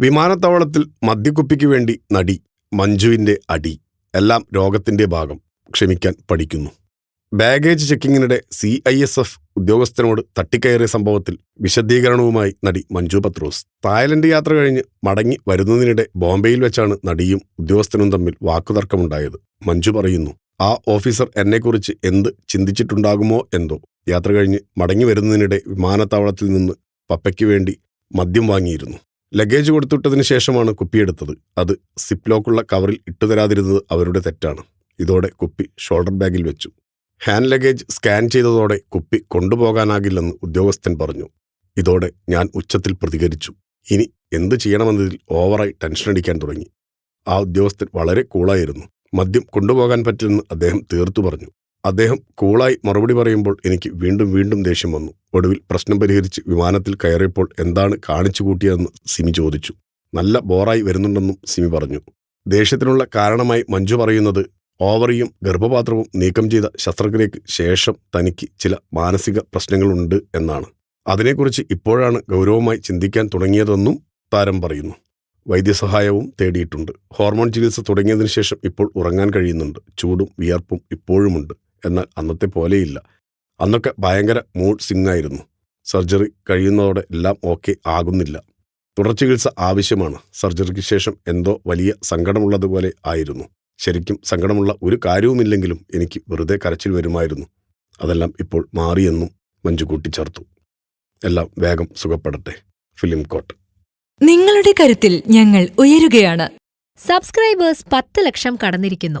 വിമാനത്താവളത്തിൽ മദ്യക്കുപ്പിക്ക് വേണ്ടി നടി മഞ്ജുവിന്റെ അടി. എല്ലാം രോഗത്തിന്റെ ഭാഗം ക്ഷമിക്കാൻ പഠിക്കുന്നു. ബാഗേജ് ചെക്കിങ്ങിനിടെ സി ഐ എസ് എഫ് ഉദ്യോഗസ്ഥനോട് തട്ടിക്കയറിയ സംഭവത്തിൽ വിശദീകരണവുമായി നടി മഞ്ജു പത്രോസ്. തായ്ലൻഡ് യാത്ര കഴിഞ്ഞ് മടങ്ങി വരുന്നതിനിടെ ബോംബെയിൽ വെച്ചാണ് നടിയും ഉദ്യോഗസ്ഥനും തമ്മിൽ വാക്കുതർക്കമുണ്ടായത്. മഞ്ജു പറയുന്നു ആ ഓഫീസർ എന്നെക്കുറിച്ച് എന്ത് ചിന്തിച്ചിട്ടുണ്ടാകുമോ എന്തോ. യാത്ര കഴിഞ്ഞ് മടങ്ങി വരുന്നതിനിടെ വിമാനത്താവളത്തിൽ നിന്ന് പപ്പയ്ക്ക് വേണ്ടി മദ്യം വാങ്ങിയിരുന്നു. ലഗേജ് കൊടുത്തുവിട്ടതിന് ശേഷമാണ് കുപ്പിയെടുത്തത് അത് സിപ്പ് ലോക്കുള്ള കവറിൽ ഇട്ടുതരാതിരുന്നത് അവരുടെ തെറ്റാണ്. ഇതോടെ കുപ്പി ഷോൾഡർ ബാഗിൽ വെച്ചു. ഹാൻഡ് ലഗേജ് സ്കാൻ ചെയ്തതോടെ കുപ്പി കൊണ്ടുപോകാനാകില്ലെന്ന് ഉദ്യോഗസ്ഥൻ പറഞ്ഞു. ഇതോടെ ഞാൻ ഉച്ചത്തിൽ പ്രതികരിച്ചു. ഇനി എന്തു ചെയ്യണമെന്നതിൽ ഓവറായി ടെൻഷൻ അടിക്കാൻ തുടങ്ങി. ആ ഉദ്യോഗസ്ഥൻ വളരെ കൂളായിരുന്നു. മദ്യം കൊണ്ടുപോകാൻ പറ്റില്ലെന്ന് അദ്ദേഹം തീർത്തു പറഞ്ഞു. അദ്ദേഹം കൂളായി മറുപടി പറയുമ്പോൾ എനിക്ക് വീണ്ടും വീണ്ടും ദേഷ്യം വന്നു. ഒടുവിൽ പ്രശ്നം പരിഹരിച്ച് വിമാനത്തിൽ കയറിയപ്പോൾ എന്താണ് കാണിച്ചു കൂട്ടിയതെന്ന് സിമി ചോദിച്ചു. നല്ല ബോറായി വരുന്നുണ്ടെന്നും സിമി പറഞ്ഞു. ദേഷ്യത്തിനുള്ള കാരണമായി മഞ്ജു പറയുന്നത് ഓവറിയും ഗർഭപാത്രവും നീക്കം ചെയ്ത ശസ്ത്രക്രിയയ്ക്ക് ശേഷം തനിക്ക് ചില മാനസിക പ്രശ്നങ്ങളുണ്ട് എന്നാണ്. അതിനെക്കുറിച്ച് ഇപ്പോഴാണ് ഗൗരവമായി ചിന്തിക്കാൻ തുടങ്ങിയതെന്നും താരം പറയുന്നു. വൈദ്യസഹായവും തേടിയിട്ടുണ്ട്. ഹോർമോൺ ചികിത്സ തുടങ്ങിയതിനു ശേഷം ഇപ്പോൾ ഉറങ്ങാൻ കഴിയുന്നുണ്ട്. ചൂടും വിയർപ്പും ഇപ്പോഴുമുണ്ട്. എന്നാൽ അന്നത്തെ പോലെയില്ല. അന്നൊക്കെ ഭയങ്കര മൂഡ് സിംഗായിരുന്നു സർജറി കഴിയുന്നതോടെ എല്ലാം ഓക്കെ ആകുന്നില്ല. തുടർ ചികിത്സ ആവശ്യമാണ്. സർജറിക്ക് ശേഷം എന്തോ വലിയ സങ്കടമുള്ളതുപോലെ ആയിരുന്നു. ശരിക്കും സങ്കടമുള്ള ഒരു കാര്യവുമില്ലെങ്കിലും എനിക്ക് വെറുതെ കരച്ചിൽ വരുമായിരുന്നു. അതെല്ലാം ഇപ്പോൾ മാറിയെന്നും മഞ്ജു കൂട്ടിച്ചേർത്തു. എല്ലാം വേഗം സുഖപ്പെടട്ടെ. Film coat. നിങ്ങളുടെ കരുത്തിൽ ഞങ്ങൾ ഉയരുകയാണ്. സബ്സ്ക്രൈബേഴ്സ് പത്ത് ലക്ഷം കടന്നിരിക്കുന്നു.